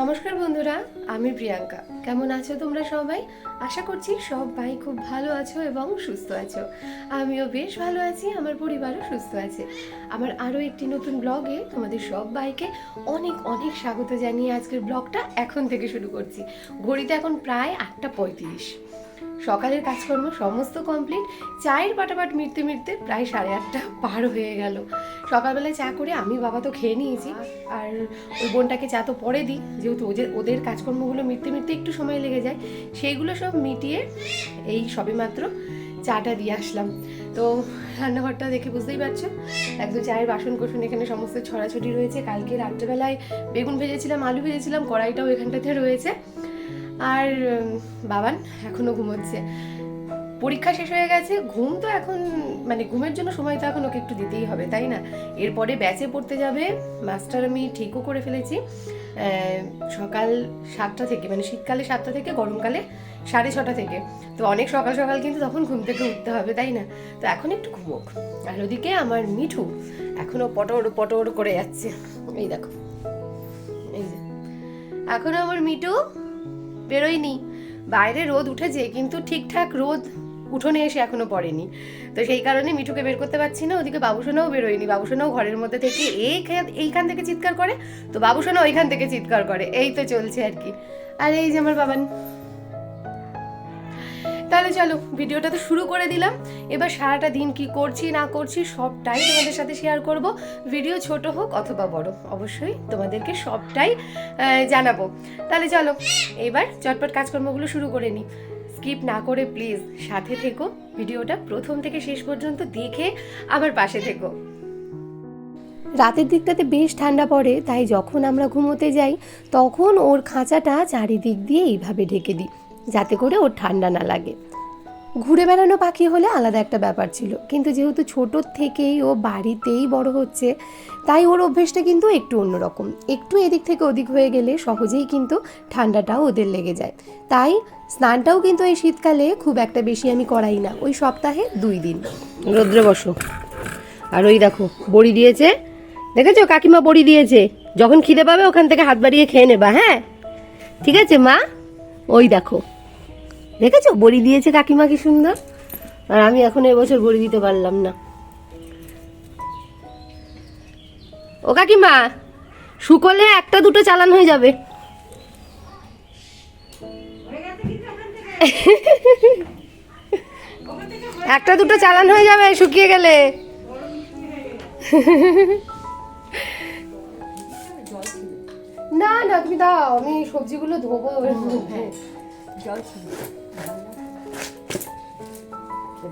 নমস্কার বন্ধুরা, আমি প্রিয়াঙ্কা। কেমন আছো তোমরা সবাই? আশা করছি সবাই খুব ভালো আছো এবং সুস্থ আছো। আমিও বেশ ভালো আছি, আমার পরিবারও সুস্থ আছে। আমার আরও একটি নতুন ব্লগে তোমাদের সব সবাইকে অনেক অনেক স্বাগত জানিয়ে আজকের ব্লগটা এখন থেকে শুরু করছি। ঘড়িতে এখন প্রায় আটটা পঁয়ত্রিশ। সকালের কাজকর্ম সমস্ত কমপ্লিট চায়ের পাটাপাট মিটতে মিটতে প্রায় সাড়ে আটটা পার হয়ে গেল। সকালবেলায় চা করে আমি বাবা তো খেয়ে নিয়েছি। আর ওই বোনটাকে চা তো পরে দিই, যেহেতু ওদের ওদের কাজকর্মগুলো মিটতে মিটতে একটু সময় লেগে যায়। সেইগুলো সব মিটিয়ে এই সবে মাত্র চাটা দিয়ে আসলাম। তো রান্নাঘরটা দেখে বুঝতেই পারছ, একদম চায়ের বাসন কোসন এখানে সমস্ত ছড়াছড়ি রয়েছে। কালকে রাত্রেবেলায় বেগুন ভেজেছিলাম, আলু ভেজেছিলাম, কড়াইটাও এখানটাতে রয়েছে। আর বাবান এখনও ঘুমোচ্ছে। পরীক্ষা শেষ হয়ে গেছে, ঘুম তো এখন মানে ঘুমের জন্য সময় তো এখন ওকে একটু দিতেই হবে, তাই না? এরপরে ব্যাচে পড়তে যাবে মাস্টার আমি ঠিকও করে ফেলেছি। সকাল সাতটা থেকে মানে শীতকালে সাতটা থেকে, গরমকালে সাড়ে ছটা থেকে। তো অনেক সকাল সকাল কিন্তু তখন ঘুম থেকে উঠতে হবে, তাই না? তো এখন একটু ঘুমোক। আর ওদিকে আমার মিঠু এখনও পটর পটর করে যাচ্ছে। এই দেখো। এই যে। এখনও আমার মিঠু বেরোয়নি। বাইরে রোদ উঠেছে, কিন্তু ঠিকঠাক রোদ উঠোনে এসে এখনও পড়েনি। তো সেই কারণে মিঠুকে বের করতে পারছি না, ওদিকে বাবুসোনাও বেরোয়নি। বাবুসোনাও ঘরের মধ্যে থেকে এই এইখান থেকে চিৎকার করে, তো বাবুসোনা ওইখান থেকে চিৎকার করে। এই তো চলছে আর কি। আর এই যে আমার বাবান। তাহলে চলো, ভিডিওটা তো শুরু করে দিলাম। এবার সারাটা দিন কি করছি, না করছি, সবটাই তোমাদের সাথে শেয়ার করব। ভিডিও ছোট হোক অথবা বড়, অবশ্যই তোমাদেরকে সবটাই জানাব। তাহলে চলো, এবার চটপট কাজকর্মগুলো শুরু করে নিই স্কিপ না করে প্লিজ সাথে থেকো, ভিডিওটা প্রথম থেকে শেষ পর্যন্ত দেখে আমার পাশে থেকো। রাতের দিকটাতে বেশ ঠান্ডা পড়ে, তাই যখন আমরা ঘুমোতে যাই, তখন ওর খাঁচাটা চারিদিক দিয়ে এইভাবে ঢেকে দিই। যাতে করে ওর ঠান্ডা না লাগে। ঘুরে বেড়ানো পাখি হলে আলাদা একটা ব্যাপার ছিল। কিন্তু যেহেতু ছোটোর থেকেই ও বাড়িতেই বড় হচ্ছে, তাই ওর অভ্যেসটা কিন্তু একটু অন্যরকম। একটু এদিক থেকে ওদিক হয়ে গেলে সহজেই কিন্তু ঠান্ডাটাও ওদের লেগে যায়। তাই স্নানটাও কিন্তু এই শীতকালে খুব একটা বেশি আমি করাই না। ওই সপ্তাহে দুই দিন। রৌদ্রে বসো। আর ওই দেখো, বড়ি দিয়েছে। দেখেছ? কাকিমা বড়ি দিয়েছে। যখন খিদে পাবে ওখান থেকে হাত বাড়িয়ে খেয়ে নেবা হ্যাঁ? ঠিক আছে, মা? ওই দেখো। দেখেছ? বড়ি দিয়েছে কাকিমা কি সুন্দর। আর আমি এখন এবছর বড়ি দিতে পারলাম না। ও কাকিমা, শুকলে একটা দুটো চালান হয়ে যাবে। একটা দুটো চালান হয়ে যাবে শুকিয়ে গেলে। না না, তুমি দাও, আমি সবজিগুলো ধোবো। জল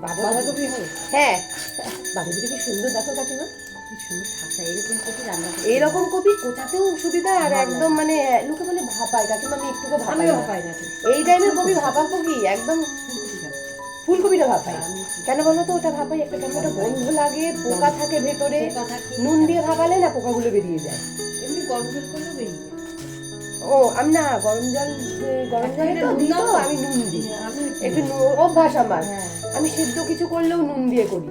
বাঁধাকপি। হ্যাঁ। বাঁধাকপি কি সুন্দর দেখো কাকিমা। এরকম কপি কোথাতেও সুবিধা আর একদম মানে লোকে বলে ভাপাই কাকিমা আমি একটু ভাপাই না। এই টাইমের কপি ভাপাবো কি একদম। ফুলকপিটা ভাপাই কেন বলো তো ওটা ভাপাই একটা কেমন একটা গন্ধ লাগে পোকা থাকে ভেতরে। নুন দিয়ে ভাপালে না পোকাগুলো বেরিয়ে যায়। এমনি গরম জল করলেও বেরিয়ে। ও আমি না গরম জল গরম জলে তো দিই আমি নুন দিই। একটু অভ্যাস আমার। হ্যাঁ। আমি সেদ্ধ কিছু করলেও নুন দিয়ে করি।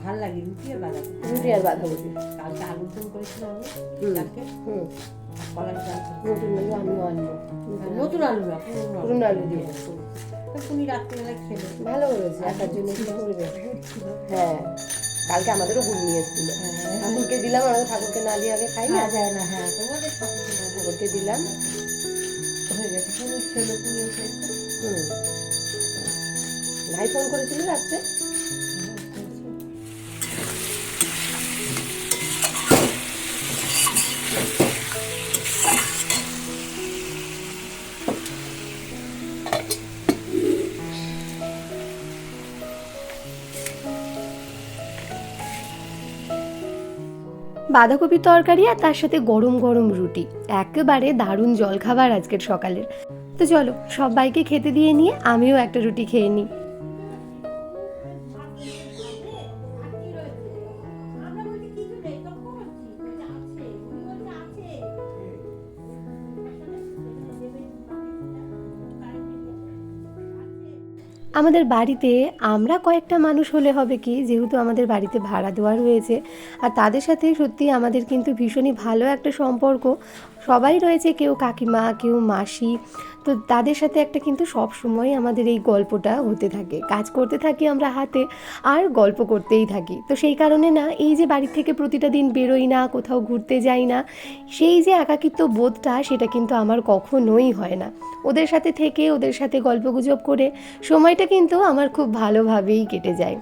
ভালো লাগে রুটি আর বাঁধাকপি। রুটি আর বাঁধাকপি। কালকে আলুর দম করেছিলাম আমি। কালকে। হুম। কলার ডাল নতুন আলু আমিও আনব। নতুন আলু না পুরনো আলু। দিয়ে। তুমি রাত্রিবেলা খেলে ভালো হয়েছে একার জন্য কি করবে হ্যাঁ কালকে আমাদেরও গুড় নিয়ে এসেছিল। হ্যাঁ। ঠাকুরকে দিলাম আমরা ঠাকুরকে না দিয়ে আগে খাই না। যায় না হ্যাঁ তোমাদের ঠাকুরকে দিলাম। ভাই ফোন করেছিল রাত্রে। বাঁধাকপির তরকারি আর তার সাথে গরম গরম রুটি। একেবারে দারুণ জলখাবার আজকের সকালের। তো চলো, সবাইকে খেতে দিয়ে নিয়ে আমিও একটা রুটি খেয়ে নিই। আমাদের বাড়িতে আমরা কয়েকটা মানুষ হলে হবে কি, যেহেতু আমাদের বাড়িতে ভাড়া দেওয়া রয়েছে, আর তাদের সাথে সত্যি আমাদের কিন্তু ভীষণই ভালো একটা সম্পর্ক। সবাই রয়েছে, কেউ কাকিমা, কেউ মাসি। তো তাদের সাথে একটা কিন্তু সব সময় আমাদের এই গল্পটা হতে থাকে। কাজ করতে থাকি আমরা হাতে, আর গল্প করতেই থাকি। তো সেই কারণে না, এই যে বাড়ি থেকে প্রতিটা দিন বেরোই না, কোথাও ঘুরতে যাই না, সেই যে একাকিত্ব বোধটা, সেটা কিন্তু আমার কখনোই হয় না। ওদের সাথে থেকে, ওদের সাথে গল্পগুজব করে, সময়টা কিন্তু আমার খুব ভালোভাবেই কেটে যায়।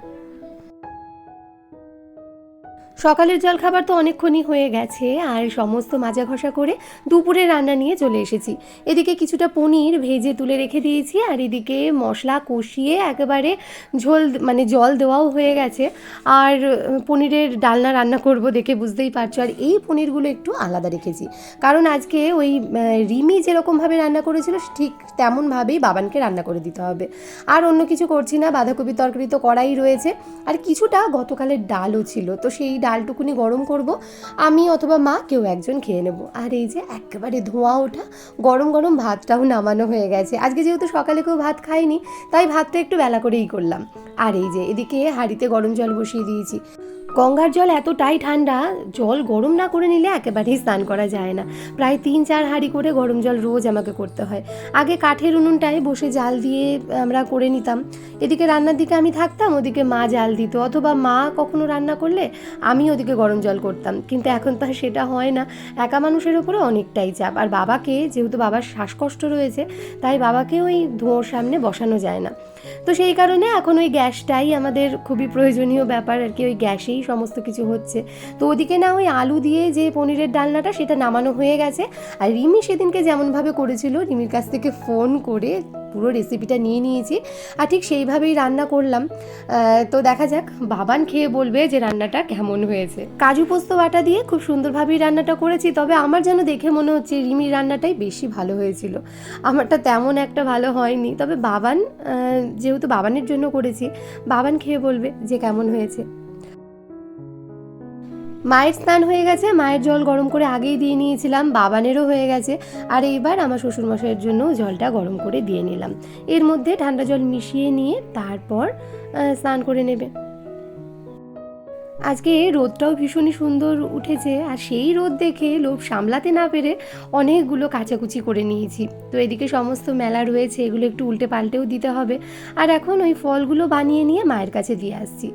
সকালের জলখাবার তো অনেকক্ষণই হয়ে গেছে, আর সমস্ত মাজা ঘষা করে দুপুরে রান্না নিয়ে চলে এসেছি। এদিকে কিছুটা পনির ভেজে তুলে রেখে দিয়েছি, আর এদিকে মশলা কষিয়ে একেবারে ঝোল মানে জল দেওয়াও হয়ে গেছে। আর পনিরের ডালনা রান্না করব দেখে বুঝতেই পারছ, আর এই পনিরগুলো একটু আলাদা রেখেছি। কারণ আজকে ওই রিমি যেরকমভাবে রান্না করেছিল, ঠিক তেমনভাবেই বাবানকে রান্না করে দিতে হবে। আর অন্য কিছু করছি না বাঁধাকপি তরকারি তো করাই রয়েছে। আর কিছুটা গতকালের ডালও ছিল, তো সেই ডালটুকুনি গরম করব, আমি অথবা মা কেউ একজন খেয়ে নেব। আর এই যে একেবারে ধোঁয়া ওঠা, গরম গরম ভাতটাও নামানো হয়ে গেছে। আজকে যেহেতু সকালে কেউ ভাত খায়নি, তাই ভাতটা একটু বেলা করেই করলাম। আর এই যে এদিকে হাঁড়িতে গরম জল বসিয়ে দিয়েছি। গঙ্গার জল এতটাই ঠান্ডা, জল গরম না করে নিলে একেবারেই স্নান করা যায় না। প্রায় তিন চার হাঁড়ি করে গরম জল রোজ আমাকে করতে হয়। আগে কাঠের উনুনটায় বসে জাল দিয়ে আমরা করে নিতাম। এদিকে রান্নার দিকে আমি থাকতাম, ওদিকে মা জাল দিত, অথবা মা কখনো রান্না করলে আমি ওদিকে গরম জল করতাম। কিন্তু এখন তো সেটা হয় না। একা মানুষের ওপরে অনেকটাই চাপ। আর বাবাকে, যেহেতু বাবার শ্বাসকষ্ট রয়েছে, তাই বাবাকে ওই ধোঁয়ার সামনে বসানো যায় না। তো সেই কারণে এখন ওই গ্যাসটাই আমাদের খুবই প্রয়োজনীয় ব্যাপার আর কি, ওই গ্যাসেই সমস্ত কিছু হচ্ছে। তো ওদিকে না ওই আলু দিয়ে যে পনিরের ডালনাটা সেটা নামানো হয়ে গেছে। আর রিমি সেদিনকে যেমনভাবে করেছিল, রিমির কাছ থেকে ফোন করে পুরো রেসিপিটা নিয়ে নিয়েছি আর ঠিক সেইভাবেই রান্না করলাম। তো দেখা যাক, বাবান খেয়ে বলবে যে রান্নাটা কেমন হয়েছে। কাজু পোস্ত বাটা দিয়ে খুব সুন্দরভাবেই রান্নাটা করেছি, তবে আমার যেন দেখে মনে হচ্ছে রিমির রান্নাটাই বেশি ভালো হয়েছিল। আমারটা তেমন একটা ভালো হয়নি, তবে বাবান যেহেতু বাবানের জন্য করেছি, বাবান খেয়ে বলবে যে কেমন হয়েছে। মায়ের স্নান হয়ে গেছে, মায়ের জল গরম করে আগেই দিয়ে নিয়েছিলাম, বাবানেরও হয়ে গেছে। আর এইবার আমার শ্বশুরমশাইয়ের জন্য জলটা গরম করে দিয়ে নিলাম। এর মধ্যে ঠান্ডা জল মিশিয়ে নিয়ে তারপর স্নান করে নেবে। আজকে রোদটাও ভীষণই সুন্দর উঠেছে আর সেই রোদ দেখে লোভ সামলাতে না পেরে অনেকগুলো কাচাকুচি করে নিয়েছি। তো এদিকে সমস্ত মেলা রয়েছে, এগুলো একটু উল্টে পাল্টেও দিতে হবে। আর এখন ওই ফলগুলো বানিয়ে নিয়ে মায়ের কাছে দিয়ে আসছি।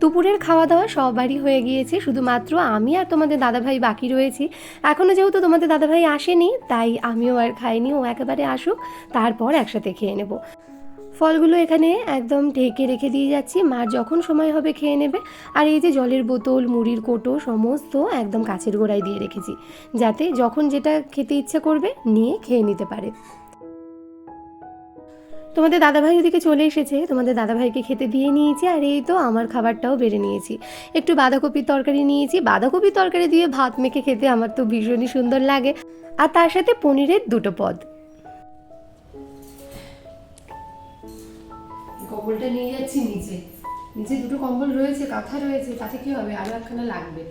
দুপুরের খাওয়া দাওয়া সবারই হয়ে গিয়েছে, শুধুমাত্র আমি আর তোমাদের দাদাভাই বাকি রয়েছি। এখনও যেহেতু তোমাদের দাদাভাই আসেনি, তাই আমিও আর খাইনি, ও একেবারে আসুক, তারপর একসাথে খেয়ে নেব। ফলগুলো এখানে একদম ঢেকে রেখে দিয়ে যাচ্ছি। মার যখন সময় হবে খেয়ে নেবে। আর এই যে জলের বোতল, মুড়ির কোটো, সমস্ত একদম কাছের গোড়ায় দিয়ে রেখেছি। যাতে যখন যেটা খেতে ইচ্ছে করবে, নিয়ে খেয়ে নিতে পারে। তোমাদের দাদাভাই ওদিকে চলে এসেছে। তোমাদের দাদাভাইকে খেতে দিয়ে নিয়েছি। আর এই তো আমার খাবারটাও বেড়ে নিয়েছি। একটু বাঁধাকপির তরকারি নিয়েছি। বাঁধাকপির তরকারি দিয়ে ভাত মেখে খেতে আমার তো ভীষণই সুন্দর লাগে। আর তার সাথে পনিরের দুটো পদ। কম্বলটা নিয়ে যাচ্ছি নিচে। নিচে দুটো কম্বল রয়েছে, কাঁথা রয়েছে, তাতে কি হবে? আরও একখানা লাগবে।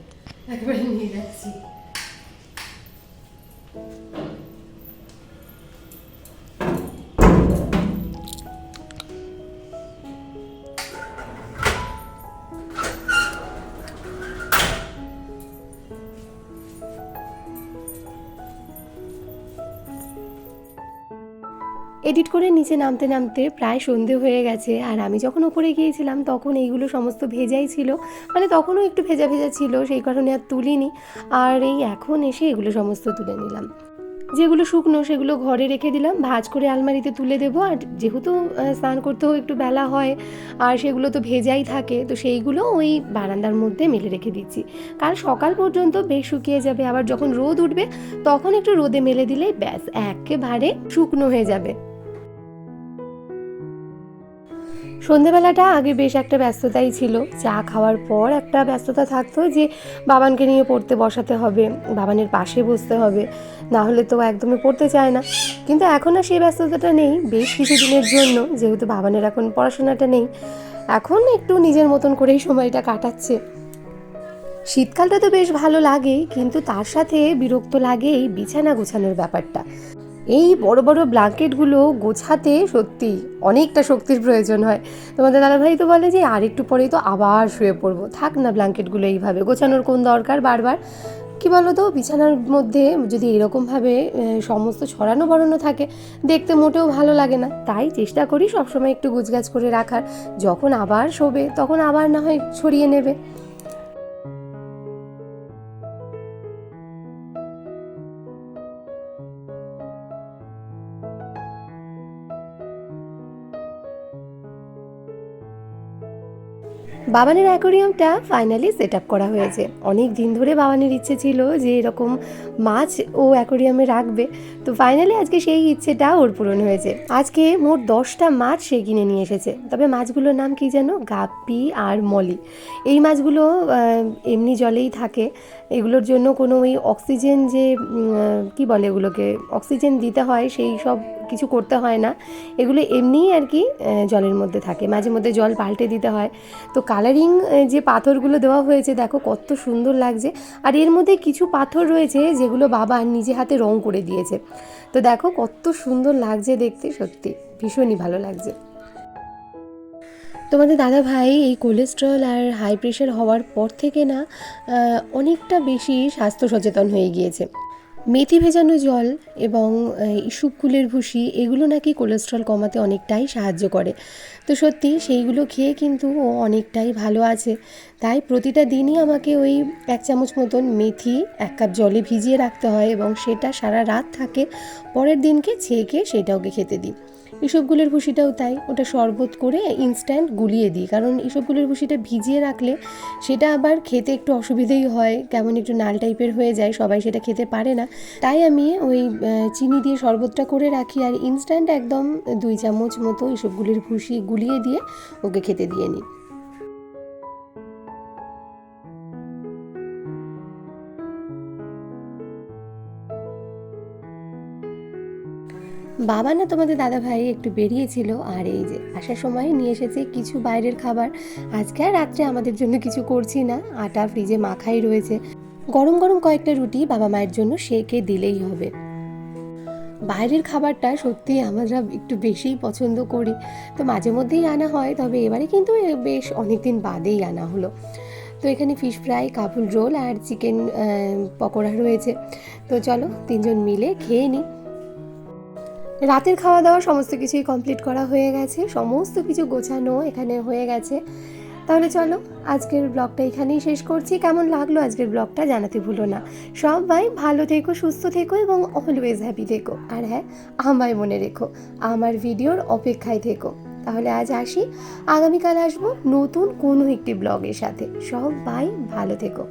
একবারে নিয়ে যাচ্ছি। এডিট করে নিচে নামতে নামতে প্রায় সন্ধে হয়ে গেছে। আর আমি যখন ওপরে গিয়েছিলাম, তখন এইগুলো সমস্ত ভেজাই ছিল। মানে তখনও একটু ভেজা ভেজা ছিল, সেই কারণে আর তুলিনি। আর এই এখন এসে এগুলো সমস্ত তুলে নিলাম। যেগুলো শুকনো সেগুলো ঘরে রেখে দিলাম। ভাজ করে আলমারিতে তুলে দেবো। আর যেহেতু স্নান করতেও একটু বেলা হয়, আর সেগুলো তো ভেজাই থাকে, তো সেইগুলো ওই বারান্দার মধ্যে মেলে রেখে দিচ্ছি। কাল সকাল পর্যন্ত বেশ শুকিয়ে যাবে। আবার যখন রোদ উঠবে, তখন একটু রোদে মেলে দিলেই ব্যাস, একেবারে শুকনো হয়ে যাবে। সন্ধেবেলাটা আগে বেশ একটা ব্যস্ততাই ছিল। চা খাওয়ার পর একটা ব্যস্ততা থাকতো যে, বাবানকে নিয়ে পড়তে বসাতে হবে, বাবানের পাশে বসতে হবে, না হলে তো একদমই পড়তে চায় না। কিন্তু এখন আর সেই ব্যস্ততাটা নেই, বেশ কিছু দিনের জন্য, যেহেতু বাবানের এখন পড়াশোনাটা নেই, এখন একটু নিজের মতন করেই সময়টা কাটাচ্ছে। শীতকালটা তো বেশ ভালো লাগে, কিন্তু তার সাথে বিরক্ত লাগে এই বিছানা গোছানোর ব্যাপারটা। এই বড় বড় ব্ল্যাঙ্কেটগুলো গোছাতে সত্যি অনেকটা শক্তির প্রয়োজন হয়। তোমাদের দাদাভাই তো বলে যে আর একটু পরেই তো আবার শুয়ে পড়ব। থাক না ব্ল্যাঙ্কেটগুলো এইভাবে, গোছানোর কোন দরকার বারবার? কী বলো তো বিছানার মধ্যে যদি এরকমভাবে সমস্ত ছড়ানো বড়ানো থাকে, দেখতে মোটেও ভালো লাগে না। তাই চেষ্টা করি সবসময় একটু গুছগাছ করে রাখার। যখন আবার শোবে, তখন আবার না হয় ছড়িয়ে নেবে। বাবানের অ্যাকোরিয়ামটা ফাইনালি সেট আপ করা হয়েছে। অনেক দিন ধরে বাবানের ইচ্ছে ছিল যে এরকম মাছ ও অ্যাকোরিয়ামে রাখবে। তো ফাইনালি আজকে সেই ইচ্ছেটা ওর পূরণ হয়েছে। আজকে মোট দশটা মাছ সে কিনে নিয়ে এসেছে। তবে মাছগুলোর নাম কি যেন? গাপ্পি আর মলি। এই মাছগুলো এমনি জলেই থাকে। এগুলোর জন্য কোনো ওই অক্সিজেন যে কি বলে এগুলোকে, অক্সিজেন দিতে হয়, সেই সব কিছু করতে হয় না। এগুলো এমনিই আর কি জলের মধ্যে থাকে। মাঝে মধ্যে জল পাল্টে দিতে হয়। তো কালারিং যে পাথরগুলো দেওয়া হয়েছে, দেখো কত সুন্দর লাগছে। আর এর মধ্যে কিছু পাথর রয়েছে, যেগুলো বাবা নিজে হাতে রং করে দিয়েছে। তো দেখো কত সুন্দর লাগছে দেখতে, সত্যি ভীষণই ভালো লাগছে। তোমাদের দাদা ভাই এই কোলেস্ট্রল আর হাই প্রেশার হওয়ার পর থেকে না অনেকটা বেশি স্বাস্থ্য সচেতন হয়ে গিয়েছে। মেথি ভেজানো জল এবং ইসুপকুলের ভুসি, এগুলো নাকি কোলেস্ট্রল কমাতে অনেকটাই সাহায্য করে। তো সত্যি সেইগুলো খেয়ে কিন্তু ও অনেকটাই ভালো আছে। তাই প্রতিটা দিনই আমাকে ওই এক চামচ মতন মেথি, এক কাপ জলে ভিজিয়ে রাখতে হয় এবং সেটা সারা রাত থাকে, পরের দিনকে ছেঁকে সেটা ওকে খেতে দিই। ইসবগুলের ভুসিটাও তাই। ওটা শরবত করে ইনস্ট্যান্ট গুলিয়ে দিই। কারণ এসবগুলোর ভুসিটা ভিজিয়ে রাখলে সেটা আবার খেতে একটু অসুবিধেই হয়, কেমন একটু নাল টাইপের হয়ে যায়, সবাই সেটা খেতে পারে না। তাই আমি ওই চিনি দিয়ে শরবতটা করে রাখি আর ইনস্ট্যান্ট একদম দুই চামচ মতো এসবগুলির ভুসি গুলিয়ে দিয়ে ওকে খেতে দিয়ে নিই। বাবা না তোমাদের দাদা ভাই একটু বেরিয়েছিল, আর এই যে আসার সময় নিয়ে এসেছে কিছু বাইরের খাবার। আজকে আর রাত্রে আমাদের জন্য কিছু করছি না, আটা, ফ্রিজে মাখাই রয়েছে। গরম গরম কয়েকটা রুটি বাবা মায়ের জন্য সেকে দিলেই হবে। বাইরের খাবারটা সত্যি আমরা একটু বেশিই পছন্দ করি। তো মাঝে মধ্যেই আনা হয়, তবে এবারে কিন্তু বেশ অনেক দিন বাদেই আনা হলো। তো এখানে ফিশ ফ্রাই কাবুল রোল আর চিকেন পকোড়া রয়েছে। তো চলো তিনজন মিলে খেয়ে নিই। রাতের খাওয়া দাওয়া সমস্ত কিছুই কমপ্লিট করা হয়ে গেছে। সমস্ত কিছু গোছানো এখানে হয়ে গেছে। তাহলে চলো, আজকের ব্লগটা এখানেই শেষ করছি। কেমন লাগল আজকের ব্লগটা জানাতে ভুলো না। সবাই ভালো থেকো, সুস্থ থেকো এবং অলওয়েজ হ্যাপি থেকো। আর হ্যাঁ আমায় মনে রেখো, আমার ভিডিওর অপেক্ষায় থেকো। তাহলে আজ আসি। আগামীকাল আসব নতুন কোনো একটি ব্লগের সাথে। সবাই ভালো থেকো।